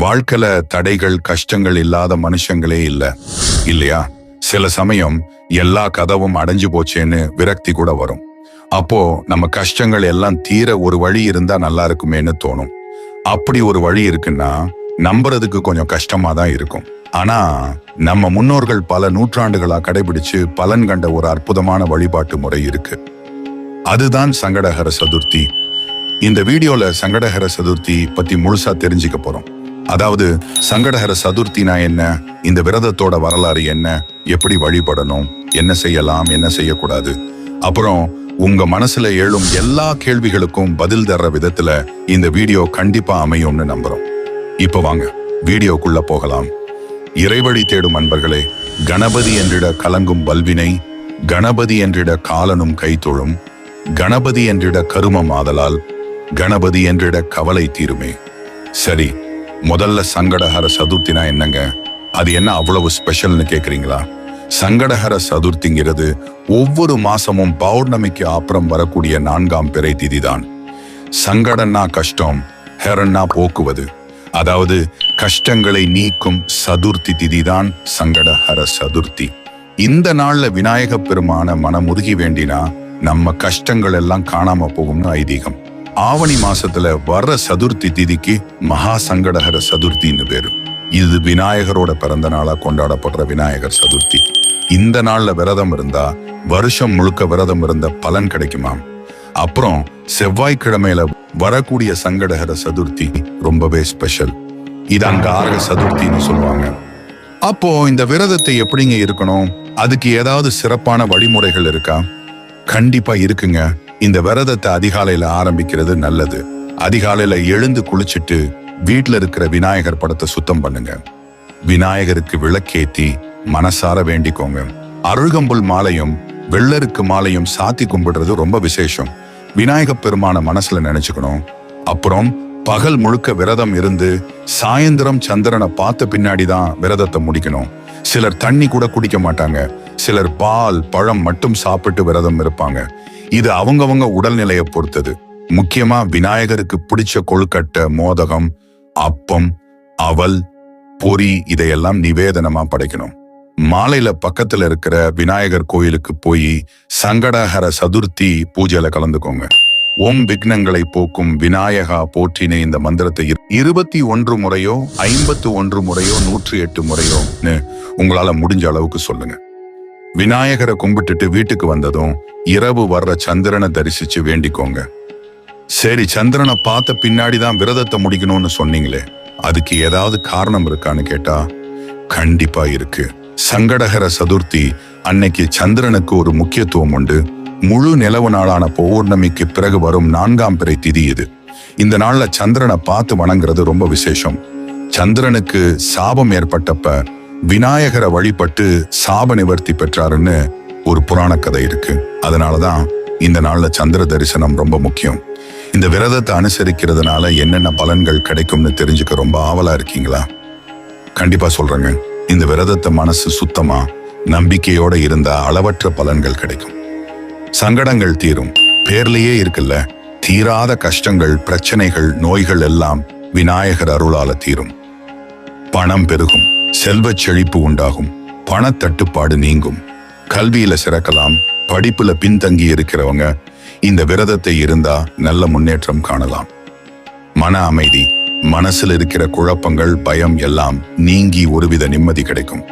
வாழ்க்கையில தடைகள் கஷ்டங்கள் இல்லாத மனுஷங்களே இல்லை. இல்லையா? சில சமயம் எல்லா கதவும் அடைஞ்சு போச்சேன்னு விரக்தி கூட வரும். அப்போ நம்ம கஷ்டங்கள் எல்லாம் தீர ஒரு வழி இருந்தா நல்லா இருக்குமேன்னு தோணும். அப்படி ஒரு வழி இருக்குன்னா நம்புறதுக்கு கொஞ்சம் கஷ்டமா தான் இருக்கும். ஆனா நம்ம முன்னோர்கள் பல நூற்றாண்டுகளா கடைபிடிச்சு பலன் கண்ட ஒரு அற்புதமான வழிபாட்டு முறை இருக்கு. அதுதான் சங்கடகர சதுர்த்தி. இந்த வீடியோல சங்கடகர சதுர்த்தி பத்தி முழுசா தெரிஞ்சுக்க போறோம். அதாவது சங்கடஹர சதுர்த்தினா என்ன? இந்த விரதத்தோட வரலாறு என்ன? எப்படி வழிபடணும்? என்ன செய்யலாம்? என்ன செய்யக்கூடாது? அப்புறம் உங்க மனசுல எழும் எல்லா கேள்விகளுக்கும் பதில் தர்ற விதத்துல இந்த வீடியோ கண்டிப்பா அமையும்னு நம்புறோம். இப்ப வாங்க வீடியோக்குள்ள போகலாம். இறைவழி தேடும் அன்பர்களே கணபதி என்றிட கலங்கும் வல்வினை கணபதி என்றிட காலனும் கைத்தொழும் கணபதி என்றிட கருமம் ஆதலால் கணபதி என்றிட கவலை தீருமே. சரி முதல்ல சங்கடஹர சதுர்த்தினா என்னங்க? அது என்ன அவ்வளவு ஸ்பெஷல்னு கேக்குறீங்களா? சங்கடஹர சதுர்த்திங்கிறது ஒவ்வொரு மாசமும் பௌர்ணமிக்கு அப்புறம் வரக்கூடிய நான்காம் பிறை திதிதான். சங்கடன்னா கஷ்டம் ஹெரன்னா போக்குவது. அதாவது கஷ்டங்களை நீக்கும் சதுர்த்தி திதி தான் சங்கடஹர சதுர்த்தி. இந்த நாள்ல விநாயக பெருமான மனமுருகி வேண்டினா நம்ம கஷ்டங்கள் எல்லாம் காணாம போகும்னு ஐதீகம். ஆவணி மாசத்துல வர்ற சதுர்த்தி திதிக்கு மகா சங்கடகர சதுர்த்தின்னு பேரு. இது விநாயகரோட பிறந்த நாளா கொண்டாடப்படுற விநாயகர் சதுர்த்தி. இந்த நாள்ல விரதம் இருந்தா வருஷம் முழுக்க விரதம் இருந்த பலன் கிடைக்குமாம். அப்புறம் செவ்வாய்க்கிழமையில வரக்கூடிய சங்கடகர சதுர்த்தி ரொம்பவே ஸ்பெஷல் இது அங்க ஆரக சதுர்த்தின்னு சொல்லுவாங்க. அப்போ இந்த விரதத்தை எப்படிங்க இருக்கணும்? அதுக்கு ஏதாவது சிறப்பான வழிமுறைகள் இருக்கா? கண்டிப்பா இருக்குங்க. இந்த விரதத்தை அதிகாலையில ஆரம்பிக்கிறது நல்லது. அதிகாலையில எழுந்து குளிச்சுட்டு வீட்டில் இருக்கிற விநாயகர் படத்தை சுத்தம் பண்ணுங்க. விநாயகருக்கு விளக்கேத்தி மனசார வேண்டிக்கோங்க. அருகம்புல் மாலையும் வெள்ளருக்கு மாலையும் சாத்தி கும்பிடுறது ரொம்ப விசேஷம். விநாயக பெருமான மனசுல நினைச்சுக்கணும். அப்புறம் பகல் முழுக்க விரதம் இருந்து சாயந்தரம் சந்திரனை பார்த்த பின்னாடி தான் விரதத்தை முடிக்கணும். சிலர் தண்ணி கூட குடிக்க மாட்டாங்க. சிலர் பால் பழம் மட்டும் சாப்பிட்டு விரதம் இருப்பாங்க. இது அவங்கவங்க உடல்நிலையை பொறுத்தது. முக்கியமா விநாயகருக்கு பிடிச்ச கொழுக்கட்டை மோதகம் அப்பம் அவல் பொறி இதையெல்லாம் நிவேதனமா படைக்கணும். மாலையில பக்கத்துல இருக்கிற விநாயகர் கோயிலுக்கு போய் சங்கடஹர சதுர்த்தி பூஜையில கலந்துக்கோங்க. ஓம் விக்னங்களை போக்கும் விநாயகா போற்றின இந்த மந்திரத்தை இரு- இருபத்தி ஒன்று முறையோ ஐம்பத்து ஒன்று முறையோ நூற்றி எட்டு முறையோன்னு உங்களால முடிஞ்ச அளவுக்கு சொல்லுங்க. விநாயகரை கும்பிட்டுட்டு வீட்டுக்கு வந்ததும் இரவு வர்ற சந்திரனை தரிசிச்சு வேண்டிக்கோங்க. சரி சந்திரனை பார்த்த பின்னாடி தான் விரதத்தை முடிக்கணும்னு சொன்னீங்களே அதுக்கு ஏதாவது காரணம் இருக்கான்னு கேட்டா கண்டிப்பா இருக்கு. சங்கடகர சதுர்த்தி அன்னைக்கு சந்திரனுக்கு ஒரு முக்கியத்துவம் உண்டு. முழு நிலவு நாளான பௌர்ணமிக்கு பிறகு வரும் நான்காம் பிறை திதி இது. இந்த நாள்ல சந்திரனை பார்த்து வணங்குறது ரொம்ப விசேஷம். சந்திரனுக்கு சாபம் ஏற்பட்டப்ப விநாயகரை வழிபட்டு சாப நிவர்த்தி பெற்றாருன்னு ஒரு புராண கதை இருக்கு. அதனாலதான் இந்த நாள்ல சந்திர தரிசனம் ரொம்ப முக்கியம். இந்த விரதத்தை அனுசரிக்கிறதுனால என்னென்ன பலன்கள் கிடைக்கும்னு தெரிஞ்சுக்க ரொம்ப ஆவலா இருக்கீங்களா? கண்டிப்பா சொல்றேங்க. இந்த விரதத்தை மனசு சுத்தமா நம்பிக்கையோட இருந்தா அளவற்ற பலன்கள் கிடைக்கும். சங்கடங்கள் தீரும். பேர்லயே இருக்குல்ல தீராத கஷ்டங்கள் பிரச்சனைகள் நோய்கள் எல்லாம் விநாயகர் அருளால தீரும். பணம் பெருகும். செல்வச் செழிப்பு உண்டாகும் பணத்தட்டுப்பாடு நீங்கும். கல்வியில சிறக்கலாம். படிப்புல பின்தங்கி இருக்கிறவங்க இந்த விரதத்தை இருந்தா நல்ல முன்னேற்றம் காணலாம். மன அமைதி மனசில் இருக்கிற குழப்பங்கள் பயம் எல்லாம் நீங்கி ஒருவித நிம்மதி கிடைக்கும்.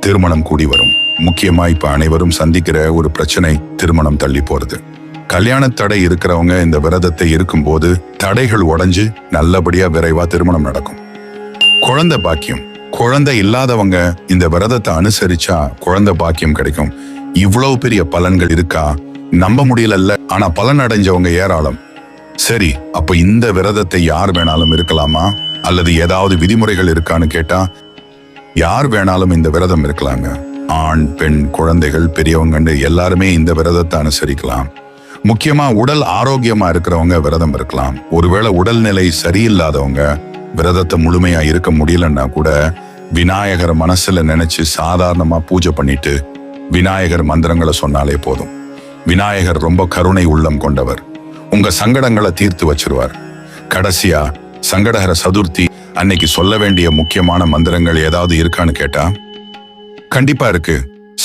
திருமணம் கூடி வரும். முக்கியமா இப்ப அனைவரும் சந்திக்கிற ஒரு பிரச்சனை திருமணம் தள்ளி போறது. கல்யாண தடை இருக்கிறவங்க இந்த விரதத்தை இருக்கும்போது தடைகள் உடைஞ்சு நல்லபடியா விரைவா திருமணம் நடக்கும். குழந்தை பாக்கியம். குழந்தை இல்லாதவங்க இந்த விரதத்தை அனுசரிச்சா குழந்தை பாக்கியம் கிடைக்கும். இவ்வளவு பெரிய பலன்கள் இருக்கா? நம்ப முடியலல்ல. ஆனா பலன் அடைஞ்சவங்க ஏராளம். சரி அப்ப இந்த விரதத்தை யார் வேணாலும் இருக்கலாமா? அல்லது ஏதாவது விதிமுறைகள் இருக்கான்னு கேட்டா யார் வேணாலும் இந்த விரதம் இருக்கலாங்க. ஆண் பெண் குழந்தைகள் பெரியவங்கன்னு எல்லாருமே இந்த விரதத்தை அனுசரிக்கலாம். முக்கியமா உடல் ஆரோக்கியமா இருக்கிறவங்க விரதம் இருக்கலாம். ஒருவேளை உடல்நிலை சரியில்லாதவங்க விரதத்தை முழுமையா இருக்க முடியலன்னா கூட விநாயகர் மனசுல நினைச்சு சாதாரணமா பூஜை பண்ணிட்டு விநாயகர் மந்திரங்களை சொன்னாலே போதும். விநாயகர் ரொம்ப கருணை உள்ளம் கொண்டவர். உங்க சங்கடங்களை தீர்த்து வச்சிருவார். கடைசியா சங்கடஹர சதுர்த்தி அன்னைக்கு சொல்ல வேண்டிய முக்கியமான மந்திரங்கள் ஏதாவது இருக்கான்னு கேட்டா கண்டிப்பா இருக்கு.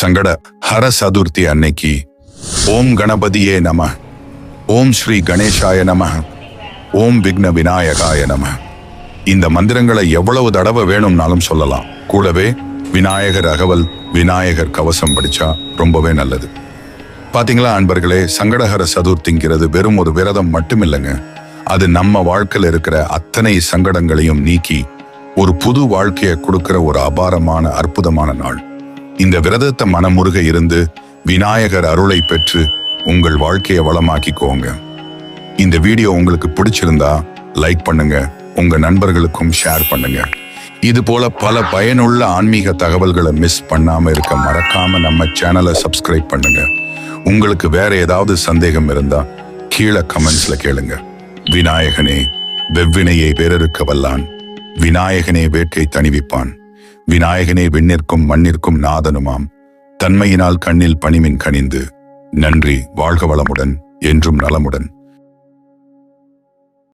சங்கட ஹர சதுர்த்தி அன்னைக்கு ஓம் கணபதியே நம ஓம் ஸ்ரீ கணேஷாய நம ஓம் விக்ன விநாயகாய நம. இந்த மந்திரங்களை எவ்வளவு தடவை வேணும்னாலும் சொல்லலாம். கூடவே விநாயகர் அகவல் விநாயகர் கவசம் படிச்சா ரொம்பவே நல்லது. பாத்தீங்களா அன்பர்களே சங்கடகர சதுர்த்திங்கிறது வெறும் ஒரு விரதம் மட்டுமில்லைங்க. அது நம்ம வாழ்க்கையில் இருக்கிற அத்தனை சங்கடங்களையும் நீக்கி ஒரு புது வாழ்க்கையை கொடுக்கிற ஒரு அபாரமான அற்புதமான நாள். இந்த விரதத்தை மனமுருக இருந்து விநாயகர் அருளை பெற்று உங்கள் வாழ்க்கையை வளமாக்கிக்கோங்க. இந்த வீடியோ உங்களுக்கு பிடிச்சிருந்தா லைக் பண்ணுங்க. உங்க நண்பர்களுக்கும் ஷேர் பண்ணுங்க. இது போல பல பயனுள்ள ஆன்மீக தகவல்களை மிஸ் பண்ணாம இருக்க மறக்காம நம்ம சேனலை சப்ஸ்கிரைப் பண்ணுங்க. உங்களுக்கு வேற ஏதாவது சந்தேகம் இருந்தா கீழே கமெண்ட்ஸ்ல கேளுங்க. விநாயகனே வெவ்வினையை வேறறுக்க வல்லான். விநாயகனே வேட்கை தணிவிப்பான். விநாயகனே விண்ணிற்கும் மண்ணிற்கும் நாதனுமாம். தன்மையினால் கண்ணில் பணிமின் கனிந்து. நன்றி வாழ்க வளமுடன் என்றும் நலமுடன்.